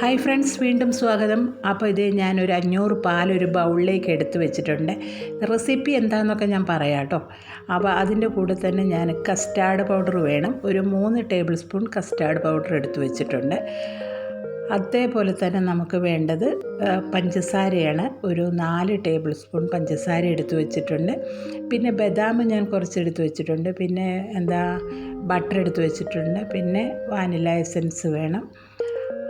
Hi friends വീണ്ടും സ്വാഗതം. അപ്പോൾ ഇത് ഞാനൊരു അഞ്ഞൂറ് പാൽ ഒരു ബൗളിലേക്ക് എടുത്ത് വെച്ചിട്ടുണ്ട്. റെസിപ്പി എന്താണെന്നൊക്കെ ഞാൻ പറയാം കേട്ടോ. അപ്പോൾ അതിന്റെ കൂടെ തന്നെ ഞാൻ കസ്റ്റാർഡ് പൗഡർ വേണം. ഒരു മൂന്ന് ടേബിൾ സ്പൂൺ കസ്റ്റാർഡ് പൗഡർ എടുത്ത് വെച്ചിട്ടുണ്ട്. അതേപോലെ തന്നെ നമുക്ക് വേണ്ടത് പഞ്ചസാരയാണ്. ഒരു നാല് ടേബിൾ സ്പൂൺ പഞ്ചസാര എടുത്ത് വെച്ചിട്ടുണ്ട്. പിന്നെ ബദാം ഞാൻ കുറച്ച് എടുത്ത് വെച്ചിട്ടുണ്ട്. പിന്നെ എന്താ ബട്ടർ എടുത്ത് വെച്ചിട്ടുണ്ട്. പിന്നെ വാനില എസൻസ് വേണം.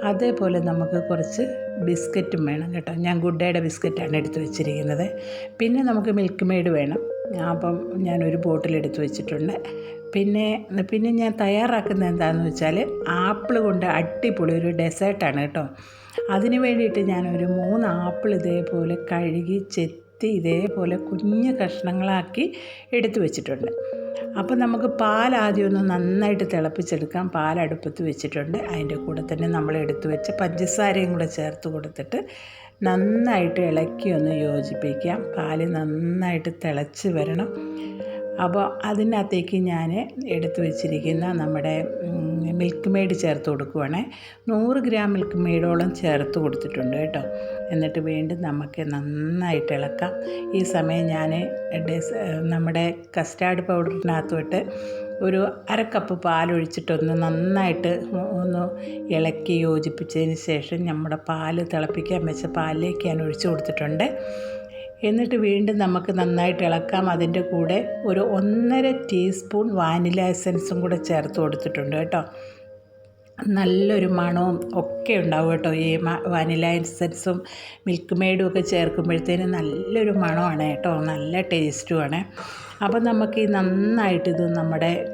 അതേപോലെ നമുക്ക് കുറച്ച് ബിസ്ക്കറ്റും വേണം കേട്ടോ. ഞാൻ ഗുഡ് ബിസ്ക്കറ്റാണ് എടുത്ത് വെച്ചിരിക്കുന്നത്. പിന്നെ നമുക്ക് മിൽക്ക് മെയ്ഡ് വേണം. അപ്പം ഞാനൊരു ബോട്ടിൽ എടുത്ത് വെച്ചിട്ടുണ്ട്. പിന്നെ പിന്നെ ഞാൻ തയ്യാറാക്കുന്നത് എന്താണെന്ന് വെച്ചാൽ ആപ്പിൾ കൊണ്ട് അടിപൊളി ഒരു ഡെസേർട്ടാണ് കേട്ടോ. അതിന് വേണ്ടിയിട്ട് ഞാനൊരു മൂന്ന് ആപ്പിൾ ഇതേപോലെ കഴുകി ചെത്തി ഇതേപോലെ കുഞ്ഞ് കഷ്ണങ്ങളാക്കി എടുത്തു വെച്ചിട്ടുണ്ട്. അപ്പോൾ നമുക്ക് പാൽ ആദ്യം ഒന്ന് നന്നായിട്ട് തിളപ്പിച്ചെടുക്കാം. പാൽ അടുപ്പത്ത് വെച്ചിട്ടുണ്ട്. അതിന്റെ കൂടെ തന്നെ നമ്മൾ എടുത്തു വെച്ച പഞ്ചസാരയും കൂടെ ചേർത്ത് കൊടുത്തിട്ട് നന്നായിട്ട് ഇളക്കി ഒന്ന് യോജിപ്പിക്കാം. പാൽ നന്നായിട്ട് തിളച്ച് വരണം. അപ്പോൾ അതിനകത്തേക്ക് ഞാൻ എടുത്തു വെച്ചിരിക്കുന്ന നമ്മുടെ മിൽക്ക് മെയ്ഡ് ചേർത്ത് കൊടുക്കുവാണേ. നൂറ് ഗ്രാം മിൽക്ക് മെയ്ഡോളം ചേർത്ത് കൊടുത്തിട്ടുണ്ട് കേട്ടോ. എന്നിട്ട് വീണ്ടും നമുക്ക് നന്നായിട്ട് ഇളക്കാം. ഈ സമയം ഞാൻ നമ്മുടെ കസ്റ്റാർഡ് പൗഡറിനകത്തോട്ട് ഒരു അരക്കപ്പ് കപ്പ് പാലൊഴിച്ചിട്ടൊന്ന് നന്നായിട്ട് ഒന്ന് ഇളക്കി യോജിപ്പിച്ചതിന് ശേഷം നമ്മുടെ പാൽ തിളപ്പിക്കാൻ വെച്ച പാലിലേക്ക് ഞാൻ ഒഴിച്ചു കൊടുത്തിട്ടുണ്ട്. എന്നിട്ട് വീണ്ടും നമുക്ക് നന്നായിട്ട് ഇളക്കാം. അതിന്റെ കൂടെ ഒരു ഒന്നര ടീസ്പൂൺ വാനില എസൻസും കൂടെ ചേർത്ത് കൊടുത്തിട്ടുണ്ട് കേട്ടോ. നല്ലൊരു മണവും ഒക്കെ ഉണ്ടാവും കേട്ടോ. ഈ വനില എസൻസും മിൽക്ക് മെയ്ഡും ഒക്കെ ചേർക്കുമ്പോഴത്തേന് നല്ലൊരു മണമാണ് കേട്ടോ. നല്ല ടേസ്റ്റുമാണ് അപ്പോൾ നമുക്ക് ഈ നന്നായിട്ട് ഇത് നമ്മുടെ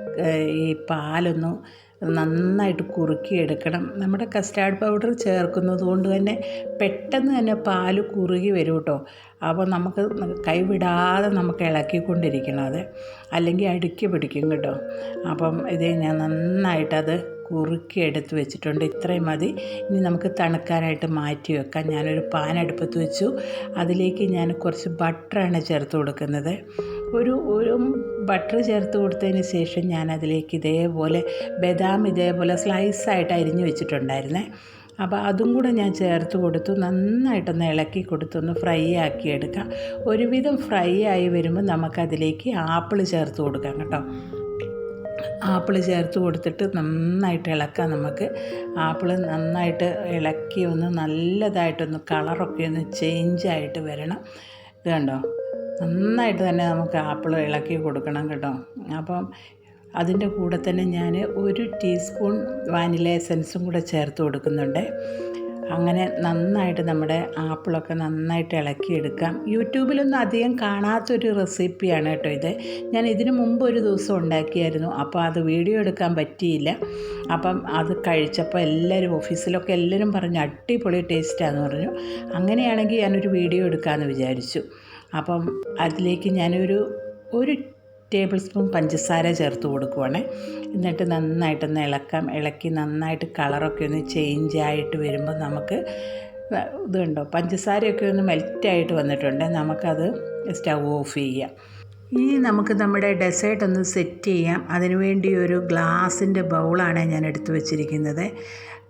ഈ പാലൊന്ന് നന്നായിട്ട് കുറുക്കിയെടുക്കണം. നമ്മുടെ കസ്റ്റാർഡ് പൗഡർ ചേർക്കുന്നത് കൊണ്ട് തന്നെ പെട്ടെന്ന് തന്നെ പാൽ കുറുകി വരും കേട്ടോ. അപ്പോൾ നമുക്ക് കൈവിടാതെ നമുക്ക് ഇളക്കിക്കൊണ്ടിരിക്കണം അത്. അല്ലെങ്കിൽ അടുക്കി പിടിക്കും കേട്ടോ. അപ്പം ഇത് ഞാൻ നന്നായിട്ടത് കുറുക്കി എടുത്ത് വെച്ചിട്ടുണ്ട്. ഇത്രയും മതി. ഇനി നമുക്ക് തണുക്കാനായിട്ട് മാറ്റി വെക്കാം. ഞാനൊരു പാൻ അടുപ്പത്ത് വെച്ചു. അതിലേക്ക് ഞാൻ കുറച്ച് ബട്ടറാണ് ചേർത്ത് കൊടുക്കുന്നത്. ഒരു ഒരു ബട്ടർ ചേർത്ത് കൊടുത്തതിന് ശേഷം ഞാൻ അതിലേക്ക് ഇതേപോലെ ബദാം ഇതേപോലെ സ്ലൈസായിട്ട് അരിഞ്ഞ് വെച്ചിട്ടുണ്ടായിരുന്നേ. അപ്പോൾ അതും കൂടെ ഞാൻ ചേർത്ത് കൊടുത്തു. നന്നായിട്ടൊന്ന് ഇളക്കി കൊടുത്തൊന്ന് ഫ്രൈ ആക്കി എടുക്കാം. ഒരുവിധം ഫ്രൈ ആയി വരുമ്പോൾ നമുക്കതിലേക്ക് ആപ്പിൾ ചേർത്ത് കൊടുക്കാം കേട്ടോ. ആപ്പിൾ ചേർത്ത് കൊടുത്തിട്ട് നന്നായിട്ട് ഇളക്കാം നമുക്ക്. ആപ്പിൾ നന്നായിട്ട് ഇളക്കി ഒന്ന് നല്ലതായിട്ടൊന്ന് കളറൊക്കെ ഒന്ന് ചേഞ്ചായിട്ട് വരണം. ഇത് കണ്ടോ? നന്നായിട്ട് തന്നെ നമുക്ക് ആപ്പിൾ ഇളക്കി കൊടുക്കണം കേട്ടോ. അപ്പം അതിന്റെ കൂടെ തന്നെ ഞാൻ ഒരു ടീസ്പൂൺ വാനില എസൻസും കൂടെ ചേർത്ത് കൊടുക്കുന്നുണ്ട്. അങ്ങനെ നന്നായിട്ട് നമ്മുടെ ആപ്പിളൊക്കെ നന്നായിട്ട് ഇളക്കിയെടുക്കാം. യൂട്യൂബിലൊന്നും അധികം കാണാത്തൊരു റെസിപ്പിയാണ് കേട്ടോ ഇത്. ഞാൻ ഇതിനു മുമ്പ് ഒരു ദിവസം ഉണ്ടാക്കിയായിരുന്നു അപ്പോൾ അത് വീഡിയോ എടുക്കാൻ പറ്റിയില്ല. അപ്പം അത് കഴിച്ചപ്പോൾ എല്ലാവരും ഓഫീസിലൊക്കെ എല്ലാവരും പറഞ്ഞു അടിപൊളി ടേസ്റ്റാന്ന് പറഞ്ഞു. അങ്ങനെയാണെങ്കിൽ ഞാനൊരു വീഡിയോ എടുക്കാമെന്ന് വിചാരിച്ചു. അപ്പം അതിലേക്ക് ഞാനൊരു ഒരു ടേബിൾ സ്പൂൺ പഞ്ചസാര ചേർത്ത് കൊടുക്കുവാണ്. എന്നിട്ട് നന്നായിട്ടൊന്ന് ഇളക്കാം. ഇളക്കി നന്നായിട്ട് കളറൊക്കെ ഒന്ന് ചേഞ്ച് ആയിട്ട് വരുമ്പോൾ നമുക്ക് ഇത് കണ്ടോ പഞ്ചസാരയൊക്കെ ഒന്ന് മെൽറ്റായിട്ട് വന്നിട്ടുണ്ട്. നമുക്കത് സ്റ്റൗ ഓഫ് ചെയ്യാം. ഇനി നമുക്ക് നമ്മുടെ ഡെസേർട്ട് ഒന്ന് സെറ്റ് ചെയ്യാം. അതിനുവേണ്ടി ഒരു ഗ്ലാസിന്റെ ബൗളാണ് ഞാൻ എടുത്തു വച്ചിരിക്കുന്നത്.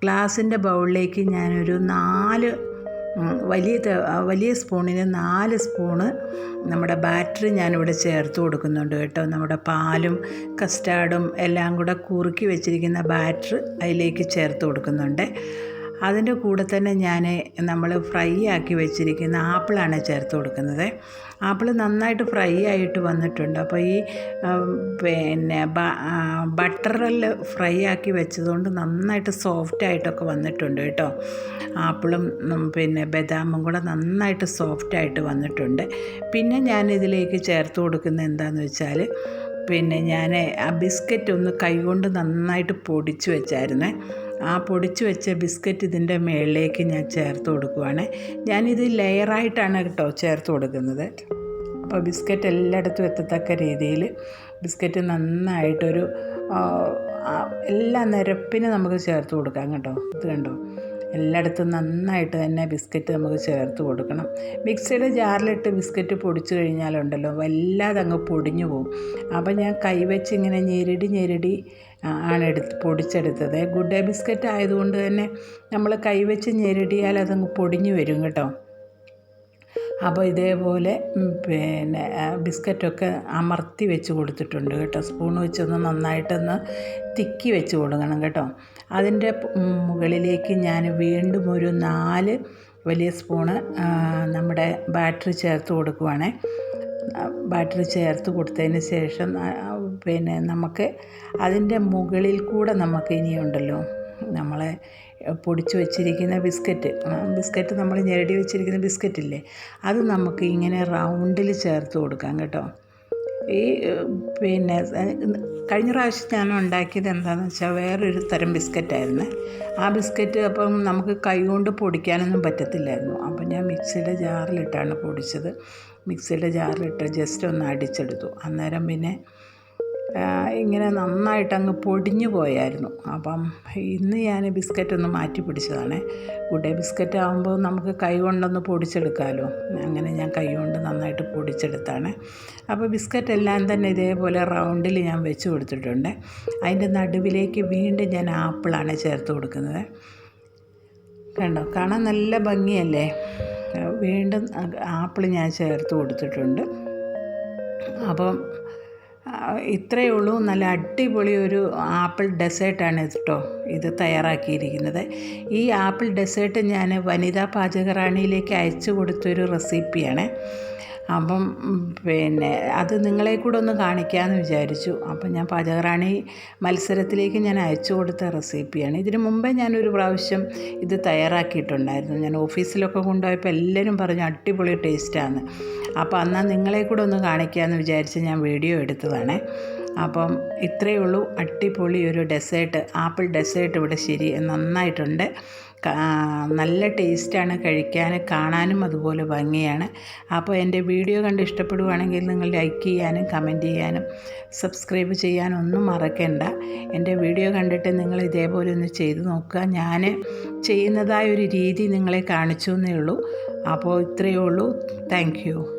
ഗ്ലാസിന്റെ ബൗളിലേക്ക് ഞാനൊരു നാല് വലിയ വലിയ സ്പൂണിന് നാല് സ്പൂണ് നമ്മുടെ ബാറ്ററി ഞാനിവിടെ ചേർത്ത് കൊടുക്കുന്നുണ്ട് കേട്ടോ. നമ്മുടെ പാലും കസ്റ്റാർഡും എല്ലാം കൂടെ കുറുക്കി വെച്ചിരിക്കുന്ന ബാറ്റർ അതിലേക്ക് ചേർത്ത് കൊടുക്കുന്നുണ്ട്. അതിന്റെ കൂടെ തന്നെ ഞാൻ നമ്മൾ ഫ്രൈ ആക്കി വെച്ചിരിക്കുന്ന ആപ്പിളാണ് ചേർത്ത് കൊടുക്കുന്നത്. ആപ്പിൾ നന്നായിട്ട് ഫ്രൈ ആയിട്ട് വന്നിട്ടുണ്ട്. അപ്പോൾ ഈ പിന്നെ ബട്ടറിൽ ഫ്രൈ ആക്കി വെച്ചതുകൊണ്ട് നന്നായിട്ട് സോഫ്റ്റ് ആയിട്ടൊക്കെ വന്നിട്ടുണ്ട് കേട്ടോ. ആപ്പിളും പിന്നെ ബദാമും കൂടെ നന്നായിട്ട് സോഫ്റ്റ് ആയിട്ട് വന്നിട്ടുണ്ട്. പിന്നെ ഞാൻ ഇതിലേക്ക് ചേർത്ത് കൊടുക്കുന്നത് എന്താണെന്ന് വെച്ചാൽ പിന്നെ ഞാൻ ആ ബിസ്ക്കറ്റ് ഒന്ന് കൈകൊണ്ട് നന്നായിട്ട് പൊടിച്ച് വെച്ചായിരുന്നേ. ആ പൊടിച്ച് വെച്ച ബിസ്ക്കറ്റ് ഇതിന്റെ മുകളിലേക്ക് ഞാൻ ചേർത്ത് കൊടുക്കുവാണ്. ഞാനിത് ലെയറായിട്ടാണ് കേട്ടോ ചേർത്ത് കൊടുക്കുന്നത്. അപ്പോൾ ബിസ്ക്കറ്റ് എല്ലായിടത്തും എത്തത്തക്ക രീതിയിൽ ബിസ്ക്കറ്റ് നന്നായിട്ടൊരു എല്ലാ നിരപ്പിനും നമുക്ക് ചേർത്ത് കൊടുക്കാം കേട്ടോ. ഇത് കണ്ടോ? എല്ലായിടത്തും നന്നായിട്ട് തന്നെ ബിസ്ക്കറ്റ് നമുക്ക് ചേർത്ത് കൊടുക്കണം. മിക്സിയുടെ ജാറിലിട്ട് ബിസ്ക്കറ്റ് പൊടിച്ചു കഴിഞ്ഞാലുണ്ടല്ലോ വല്ലാതെ അങ്ങ് പൊടിഞ്ഞു പോകും അപ്പോൾ ഞാൻ കൈവച്ച് ഇങ്ങനെ ഞെരടി ഞെരടി ആണ് എടുത്ത് പൊടിച്ചെടുത്തത്. ഗുഡ് ഡേ ബിസ്ക്കറ്റ് ആയതുകൊണ്ട് തന്നെ നമ്മൾ കൈവച്ച് ഞെരടിയാൽ അതങ്ങ് പൊടിഞ്ഞു വരും കേട്ടോ. അപ്പോൾ ഇതേപോലെ പിന്നെ ബിസ്ക്കറ്റൊക്കെ അമർത്തി വെച്ച് കൊടുത്തിട്ടുണ്ട് കേട്ടോ. സ്പൂൺ വെച്ചൊന്ന് നന്നായിട്ടൊന്ന് തിക്കി വെച്ച് കൊടുക്കണം കേട്ടോ. അതിന്റെ മുകളിലേക്ക് ഞാൻ വീണ്ടും ഒരു നാല് വലിയ സ്പൂണ് നമ്മുടെ ബാറ്ററി ചേർത്ത് കൊടുക്കുവാണേ. ബാറ്ററി ചേർത്ത് കൊടുത്തതിന് ശേഷം പിന്നെ നമുക്ക് അതിന്റെ മുകളിൽ കൂടെ നമുക്ക് ഇനിയുണ്ടല്ലോ നമ്മളെ പൊടിച്ച് വെച്ചിരിക്കുന്ന ബിസ്ക്കറ്റ്. ബിസ്ക്കറ്റ് നമ്മൾ ഞെരടി വെച്ചിരിക്കുന്ന ബിസ്ക്കറ്റില്ലേ അത് നമുക്ക് ഇങ്ങനെ റൗണ്ടിൽ ചേർത്ത് കൊടുക്കാം കേട്ടോ. ഈ പിന്നെ കഴിഞ്ഞ പ്രാവശ്യം ഞാൻ ഉണ്ടാക്കിയത് എന്താണെന്ന് വെച്ചാൽ വേറൊരു തരം ബിസ്ക്കറ്റായിരുന്നു. ആ ബിസ്ക്കറ്റ് അപ്പം നമുക്ക് കൈകൊണ്ട് പൊടിക്കാനൊന്നും പറ്റത്തില്ലായിരുന്നു. അപ്പം ഞാൻ മിക്സിയുടെ ജാറിലിട്ടാണ് പൊടിച്ചത്. മിക്സിയുടെ ജാറിലിട്ട് ജസ്റ്റ് ഒന്ന് അടിച്ചെടുത്തു. അന്നേരം പിന്നെ ഇങ്ങനെ നന്നായിട്ട് അങ്ങ് പൊടിഞ്ഞു പോയായിരുന്നു. അപ്പം ഇന്ന് ഞാൻ ബിസ്ക്കറ്റ് ഒന്ന് മാറ്റി പിടിച്ചതാണ്. ഗുഡ് ബിസ്ക്കറ്റ് ആകുമ്പോൾ നമുക്ക് കൈ കൊണ്ടൊന്ന് പൊടിച്ചെടുക്കാമല്ലോ അങ്ങനെ ഞാൻ കൈ കൊണ്ട് നന്നായിട്ട് പൊടിച്ചെടുത്താണ്. അപ്പോൾ ബിസ്ക്കറ്റ് എല്ലാം തന്നെ ഇതേപോലെ റൗണ്ടിൽ ഞാൻ വെച്ച് കൊടുത്തിട്ടുണ്ട്. അതിന്റെ നടുവിലേക്ക് വീണ്ടും ഞാൻ ആപ്പിളാണ് ചേർത്ത് കൊടുക്കുന്നത്. കണ്ടോ? കാണാൻ നല്ല ഭംഗിയല്ലേ? വീണ്ടും ആപ്പിൾ ഞാൻ ചേർത്ത് കൊടുത്തിട്ടുണ്ട്. അപ്പം ഇത്രയേ ഉള്ളൂ. നല്ല അടിപൊളി ഒരു ആപ്പിൾ ഡെസേർട്ടാണ് കേട്ടോ ഇത് തയ്യാറാക്കിയിരിക്കുന്നത്. ഈ ആപ്പിൾ ഡെസേർട്ട് ഞാൻ വനിതാ പാചകറാണിയിലേക്ക് അയച്ചു കൊടുത്തൊരു റെസിപ്പിയാണ്. അപ്പം പിന്നെ അത് നിങ്ങളെ കൂടെ ഒന്ന് കാണിക്കാമെന്ന് വിചാരിച്ചു. അപ്പം ഞാൻ പാചകറാണി മത്സരത്തിലേക്ക് ഞാൻ അയച്ചു കൊടുത്ത റെസിപ്പിയാണ്. ഇതിനു മുമ്പേ ഞാനൊരു പ്രാവശ്യം ഇത് തയ്യാറാക്കിയിട്ടുണ്ടായിരുന്നു. ഞാൻ ഓഫീസിലൊക്കെ കൊണ്ടുപോയപ്പോൾ എല്ലാവരും പറഞ്ഞു അടിപൊളി ടേസ്റ്റാണ്. അപ്പോൾ എന്നാൽ നിങ്ങളെ കൂടെ ഒന്ന് കാണിക്കാമെന്ന് വിചാരിച്ച് ഞാൻ വീഡിയോ എടുത്തതാണ്. അപ്പം ഇത്രയേ ഉള്ളൂ. അടിപൊളി ഒരു ഡെസേർട്ട് ആപ്പിൾ ഡെസേർട്ട് ഇവിടെ ശരി നന്നായിട്ടുണ്ട്. നല്ല ടേസ്റ്റാണ് കഴിക്കാൻ കാണാനും അതുപോലെ ഭംഗിയാണ്. അപ്പോൾ എന്റെ വീഡിയോ കണ്ട് ഇഷ്ടപ്പെടുവാണെങ്കിൽ നിങ്ങൾ ലൈക്ക് ചെയ്യാനും കമന്റ് ചെയ്യാനും സബ്സ്ക്രൈബ് ചെയ്യാനും ഒന്നും മറക്കണ്ട. എന്റെ വീഡിയോ കണ്ടിട്ട് നിങ്ങൾ ഇതേപോലെ ഒന്ന് ചെയ്തു നോക്കുക. ഞാൻ ചെയ്യുന്നതായ ഒരു രീതി നിങ്ങളെ കാണിച്ചു എന്നേ ഉള്ളൂ. അപ്പോൾ ഇത്രയേ ഉള്ളൂ. താങ്ക്